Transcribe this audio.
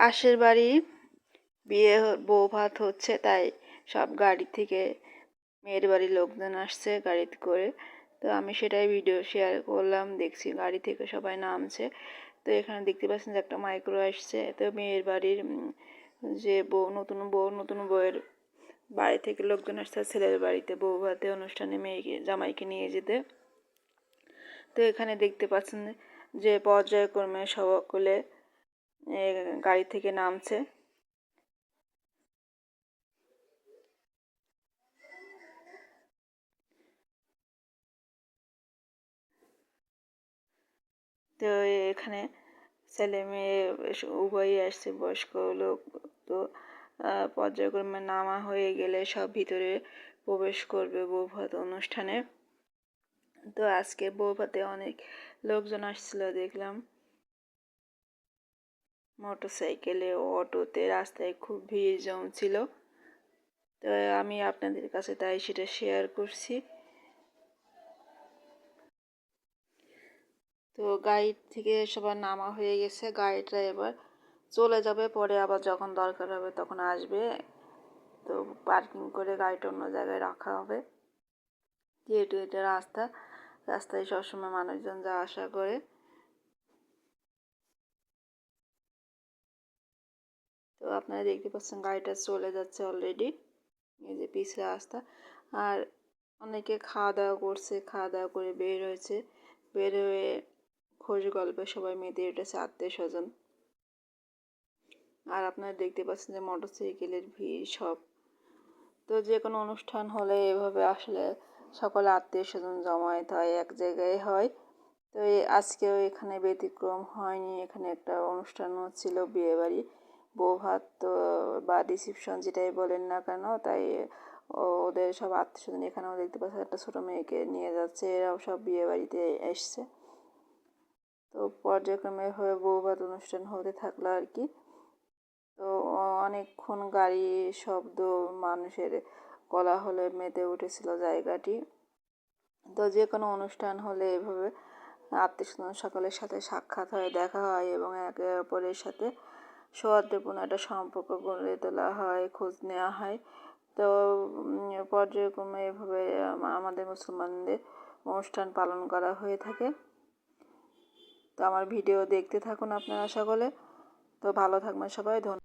পাশের বাড়ি বিয়ে বউ ভাত হচ্ছে, তাই সব গাড়ি থেকে মেয়ের বাড়ির লোকজন আসছে গাড়িতে করে। তো আমি সেটাই ভিডিও শেয়ার করলাম, দেখছি গাড়ি থেকে সবাই নামছে। তো এখানে দেখতে পাচ্ছেন যে একটা মাইক্রো আসছে। তো মেয়ের বাড়ির যে বউ, নতুন বউ, নতুন বউয়ের বাড়ি থেকে লোকজন আসছে ছেলের বাড়িতে বউ ভাতে অনুষ্ঠানে মেয়েকে, জামাইকে নিয়ে যেতে। তো এখানে দেখতে পাচ্ছেন যে পর্যায়ক্রমে সকলে গাড়ি থেকে নামছে। তো এখানে ছেলে মেয়ে উভয়ই আসছে, বয়স্ক লোক তো পর্যায়ক্রমে নামা হয়ে গেলে সব ভিতরে প্রবেশ করবে বৌভাত অনুষ্ঠানে। তো আজকে বৌভাতে অনেক লোকজন আসছিল, দেখলাম। মোটর সাইকেলে অটোতে রাস্তায় খুব ভিড় জমছিল। তো আমি আপনাদের কাছে তাই সেটা শেয়ার করছি। তো গাড়ি থেকে সবার নামা হয়ে গেছে, গাড়িটা এবার চলে যাবে, পরে আবার যখন দরকার হবে তখন আসবে। তো পার্কিং করে গাড়িটা অন্য জায়গায় রাখা হবে। যেহেতু এটা রাস্তা, রাস্তায় সবসময় মানুষজন যাওয়া আসা করে। তো আপনারা দেখতে পাচ্ছেন গাড়িটা চলে যাচ্ছে অলরেডি এই যে পিছ রাস্তা। আর অনেকে খাওয়া দাওয়া করছে, খাওয়া দাওয়া করে বের হয়েছে। বের হয়ে খোঁজ গল্পে সবাই মেতে উঠেছে আত্মীয় স্বজন। আর আপনারা দেখতে পাচ্ছেন যে মোটর সাইকেলের ভিড় সব। তো যে কোনো অনুষ্ঠান হলে এভাবে আসলে সকল আত্মীয় স্বজন জমায়েত হয়, এক জায়গায় হয়। তো আজকেও এখানে ব্যতিক্রম হয়নি, এখানে একটা অনুষ্ঠান হচ্ছিল বিয়ে বাড়ি বউ ভাত বা রিসিপশন যেটাই বলেন না কেন, তাই ওদের সব আত্মীয় স্বজন এখানেও দেখতে পাচ্ছেন একটা ছোটো মেয়েকে নিয়ে যাচ্ছে, এরাও সব বিয়ে বাড়িতে এসছে। তো পর্যায়ক্রমে হয়ে বউ ভাত অনুষ্ঠান হতে থাকল আর কি। তো অনেকক্ষণ গাড়ি, শব্দ, মানুষের কলা হলে মেতে উঠেছিল জায়গাটি। তো যে কোনো অনুষ্ঠান হলে এভাবে আত্মীয় স্বজন সকলের সাথে সাক্ষাৎ হয়, দেখা হয় এবং একে অপরের সাথে সৌহার্দ্যপূর্ণ একটা সম্পর্ক গড়ে তোলা হয়, খোঁজ নেওয়া হয়। তো পর্যায়ক্রমে এভাবে আমাদের মুসলমানদের অনুষ্ঠান পালন করা হয়ে থাকে। তো আমার ভিডিও দেখতে থাকুন আপনারা সকলে। তো ভালো থাকবেন সবাই, ধন্যবাদ।